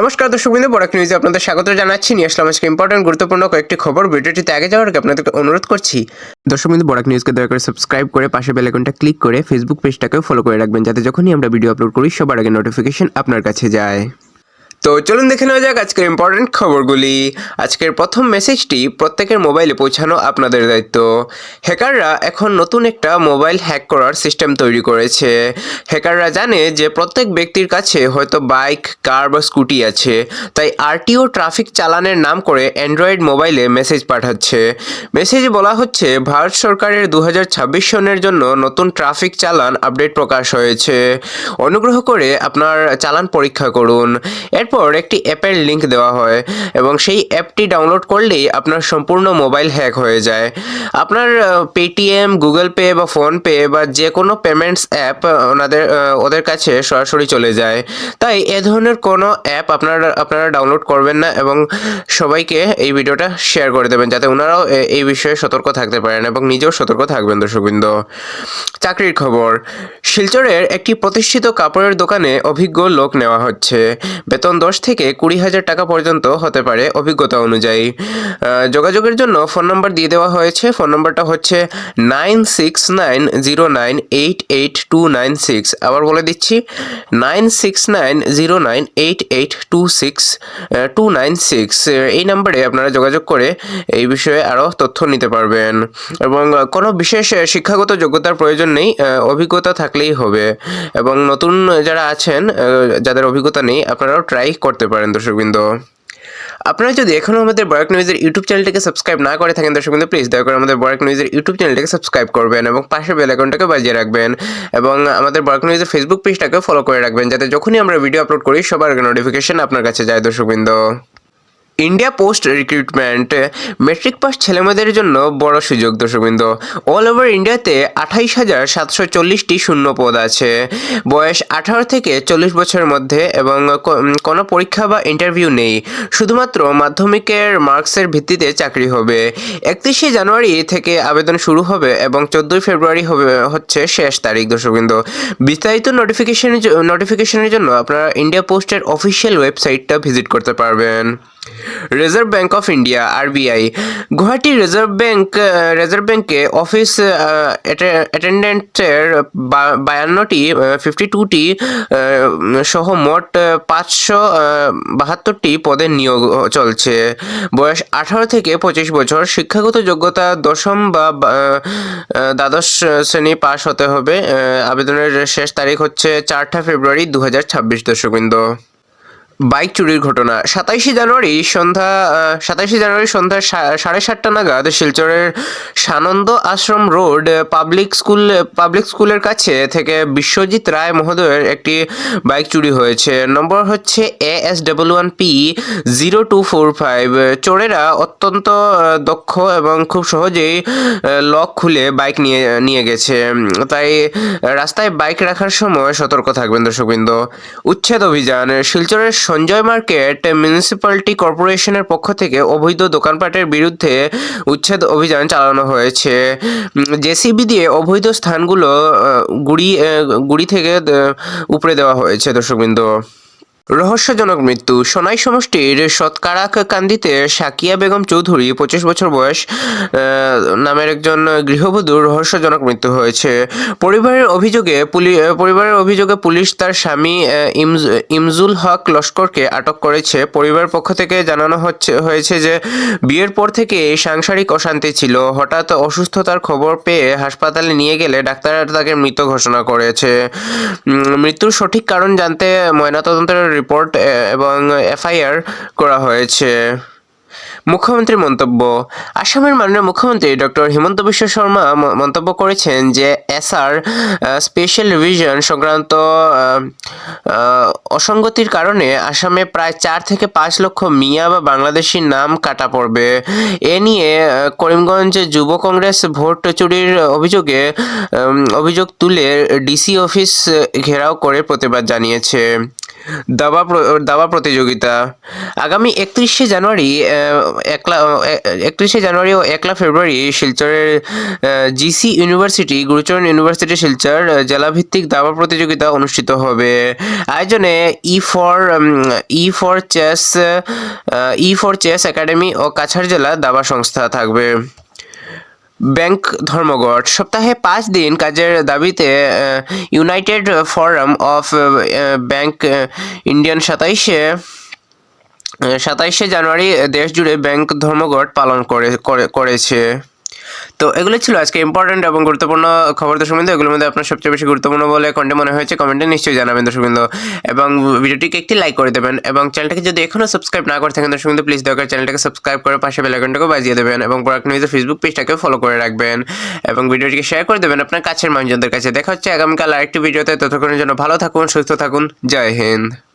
নমস্কার, দর্শক বিন্দু বড় নিউজে আপনাদের স্বাগত জানাচ্ছি। নিয়ে আসলাম আজকে ইম্পর্টেন্ট গুরুত্বপূর্ণ কয়েকটি খবর। ভিডিওটিতে আগে যাওয়ার আগে আপনাদেরকে অনুরোধ করছি, দর্শক বিন্দু বড় নিউজকে দয়া করে সাবস্ক্রাইব করে পাশে বেল আইকনটা ক্লিক করে ফেসবুক পেজটাকেও ফলো করে রাখবেন, যাতে যখনই আমরা ভিডিও আপলোড করি, সবার আগে নোটিফিকেশন আপনার কাছে যায়। তো চলুন দেখে নেওয়া যাক আজকের ইম্পর্টেন্ট খবরগুলি। আজকের প্রথম মেসেজটি প্রত্যেকের মোবাইলে পৌঁছানো আপনাদের দায়িত্ব। হ্যাকাররা এখন নতুন একটা মোবাইল হ্যাক করার সিস্টেম তৈরি করেছে। হ্যাকাররা জানে যে প্রত্যেক ব্যক্তির কাছে হয়তো বাইক কার বা স্কুটি আছে, তাই আরটিও ট্রাফিক চালানের নাম করে অ্যান্ড্রয়েড মোবাইলে মেসেজ পাঠাচ্ছে। মেসেজে বলা হচ্ছে, ভারত সরকারের দু হাজার ছাব্বিশ সনের জন্য নতুন ট্রাফিক চালান আপডেট প্রকাশ হয়েছে। অনুগ্রহ করে আপনার চালান পরীক্ষা করুন। এরপর একটি অ্যাপের লিংক দেওয়া হয় এবং সেই অ্যাপটি ডাউনলোড করলেই আপনার সম্পূর্ণ মোবাইল হ্যাক হয়ে যায়। আপনার পেটিএম গুগল পে বা ফোনপে বা যে কোনো পেমেন্টস অ্যাপ ওনাদের ওদের কাছে সরাসরি চলে যায়। তাই এ ধরনের কোনো অ্যাপ আপনারা আপনারা ডাউনলোড করবেন না এবং সবাইকে এই ভিডিওটা শেয়ার করে দেবেন যাতে ওনারাও এই বিষয়ে সতর্ক থাকতে পারেন এবং নিজেও সতর্ক থাকবেন দর্শকবৃন্দ। চাকরির খবর, শিলচরের একটি প্রতিষ্ঠিত কাপড়ের দোকানে অভিজ্ঞ লোক নেওয়া হচ্ছে। বেতন দশ থেকে কুড়ি হাজার টাকা পর্যন্ত হতে পারে অভিজ্ঞতা অনুযায়ী। যোগাযোগের জন্য ফোন নাম্বার দিয়ে দেওয়া হয়েছে। ফোন নাম্বারটা হচ্ছে nine six nine zero nine eight eight two nine six. আবার বলে দিচ্ছি, nine six nine zero nine eight eight two six two nine six. এই নাম্বারে আপনারা যোগাযোগ করে এই বিষয়ে আরও তথ্য নিতে পারবেন। এবং কোনো বিশেষ শিক্ষাগত যোগ্যতার প্রয়োজন নেই অভিজ্ঞতা থাকলেই হবে। এবং নতুন যারা আছেন যাদের অভিজ্ঞতা নেই, আপনারাও ট্রাই করতে পারেন, দর্শকবৃন্দ। আপনারা যদি এখনও আমাদের বরাক নিউজের ইউটিউব চ্যানেলটিকে সাবস্ক্রাইব না করে থাকেন দর্শক প্লিজ দয়া করে আমাদের বরাক নিউজের ইউটিউব চ্যানেলটিকে সাবস্ক্রাইব করবেন এবং পাশে বেল আইকনটাকে বাজিয়ে রাখবেন এবং আমাদের বরাক নিউজের ফেসবুক পেজটাকে ফলো করে রাখবেন, যাতে যখনই আমরা ভিডিও আপলোড করি, সবার নোটিফিকেশন আপনার কাছে যায়, দর্শকবৃন্দ। India post recruitment matric pass ছেলেমেয়েদের জন্য বড় সুযোগ, দর্শকবৃন্দ। অল ওভার ইন্ডিয়াতে আঠাইশ হাজার সাতশো চল্লিশটি শূন্য পদ আছে। বয়স আঠারো থেকে চল্লিশ বছরের মধ্যে এবং কোনো পরীক্ষা বা ইন্টারভিউ নেই। শুধুমাত্র মাধ্যমিকের মার্কসের ভিত্তিতে চাকরি হবে। একত্রিশে জানুয়ারি থেকে আবেদন শুরু হবে এবং চোদ্দোই ফেব্রুয়ারি হবে, হচ্ছে শেষ তারিখ, দর্শকবৃন্দ। বিস্তারিত নোটিফিকেশনের নোটিফিকেশনের জন্য আপনারা ইন্ডিয়া পোস্টের অফিসিয়াল ওয়েবসাইটটা ভিজিট করতে পারবেন। Reserve bank of India RBI Guwahati reserve bank reserve ব্যাংকে অফিস অ্যাটেন্ডেন্টের বায়ান্নটি ফিফটি টুটি সহ মোট পাঁচশো বাহাত্তরটি পদের নিয়োগ চলছে। বয়স আঠারো থেকে পঁচিশ বছর। শিক্ষাগত যোগ্যতা দশম বা দ্বাদশ শ্রেণি পাশ হতে হবে। আবেদনের শেষ তারিখ হচ্ছে চারটা ফেব্রুয়ারি দু হাজার ছাব্বিশ দর্শকবৃন্দ। বাইক চুরির ঘটনা। সাতাইশে জানুয়ারি সন্ধ্যা সাতাইশে জানুয়ারি সন্ধ্যা সাড়ে সাতটা নাগাদ শিলচরের Sanand Ashram road public school, public স্কুলের কাছে থেকে বিশ্বজিৎ রায় মহোদয়ের একটি বাইক চুরি হয়েছে। নম্বর হচ্ছে A S double one P zero two four five. চোরেরা অত্যন্ত দক্ষ এবং খুব সহজেই লক খুলে বাইক নিয়ে নিয়ে গেছে। তাই রাস্তায় বাইক রাখার সময় সতর্ক থাকবেন দর্শকবৃন্দ। উচ্ছেদ অভিযান। শিলচরের সঞ্জয় মার্কেট মিউনিসিপ্যালিটি কর্পোরেশনের পক্ষ থেকে অবৈধ দোকানপাটের বিরুদ্ধে উচ্ছেদ অভিযান চালানো হয়েছে। জেসিবি দিয়ে অবৈধ স্থানগুলো গুড়ি গুড়ি থেকে উপরে উপড়ে দেওয়া হয়েছে, দর্শকবৃন্দ। রহস্যজনক মৃত্যু। সোনাই সমষ্টির সৎকারাক কান্দিতে সাকিয়া বেগম চৌধুরী পঁচিশ বছর বয়স নামের একজন গৃহবধূর রহস্যজনক মৃত্যু হয়েছে। পরিবারের অভিযোগে পরিবারের অভিযোগে পুলিশ তার স্বামী ইমজুল হক লস্করকে আটক করেছে। পরিবারের পক্ষ থেকে জানানো হচ্ছে, হয়েছে যে বিয়ের পর থেকে সাংসারিক অশান্তি ছিল। হঠাৎ অসুস্থতার খবর পেয়ে হাসপাতালে নিয়ে গেলে ডাক্তাররা তাকে মৃত ঘোষণা করেছে। মৃত্যুর সঠিক কারণ জানতে ময়নাতদন্তের রিপোর্ট এবং এফআইআর করা হয়েছে। মুখ্যমন্ত্রীর মন্তব্য, আসামের মাননীয় মুখ্যমন্ত্রী ডক্টর হিমন্ত বিশ্ব শর্মা মন্তব্য করেছেন যে এসআর স্পেশাল রিভিশন সংক্রান্ত অসঙ্গতির কারণে আসামে প্রায় চার থেকে পাঁচ লক্ষ মিয়া বা বাংলাদেশির নাম কাটা পড়বে। এ নিয়ে করিমগঞ্জ যুব কংগ্রেস ভোট চুরির অভিযোগে অভিযোগ তুলে ডিসি অফিস ঘেরাও করে প্রতিবাদ জানিয়েছে। দাবা দাবা প্রতিযোগিতা। আগামী একত্রিশে জানুয়ারি একলা একত্রিশে জানুয়ারি ও একলা ফেব্রুয়ারি শিলচরের GC university, Gurucharan university Silchar জেলাভিত্তিক দাবা প্রতিযোগিতা অনুষ্ঠিত হবে। আয়োজনে E for E for chess E for chess academy ও কাছাড় জেলা দাবা সংস্থা থাকবে। ব্যাংক ধর্মঘট। সপ্তাহে পাঁচ দিন কাজের দাবিতে united forum of bank Indian সাতাইশে সাতাইশে জানুয়ারি দেশ জুড়ে ব্যাংক ধর্মঘট পালন করে, করে- করেছে। তো এগুলো ছিল আজকে ইম্পর্টেন্ট এবং গুরুত্বপূর্ণ খবর দর্শকবৃন্দ এগুলোর মধ্যে আপনার সবচেয়ে বেশি গুরুত্বপূর্ণ বলে কোনটা মনে হয়েছে কমেন্টে নিশ্চয়ই জানাবেন দর্শকবৃন্দ এবং ভিডিওটিকে একটি লাইক করে দেবেন এবং চ্যানেলটাকে যদি এখনও সাবস্ক্রাইব না করে থাকেন দর্শকবৃন্দ প্লিজ দয়া করে চ্যানেলটাকে সাবস্ক্রাইব করে পাশে বেল আইকনটাকে বাজিয়ে দেবেন এবং বরাক নিউজের ফেসবুক পেজটাকে ফলো করে রাখবেন। এবং ভিডিওটিকে শেয়ার করে দেবেন আপনার কাছের মানুষজনদের কাছে। দেখা হচ্ছে আগামীকাল আরেকটি ভিডিওতে। ততক্ষণের জন্য ভালো থাকুন, সুস্থ থাকুন। জয় হিন্দ।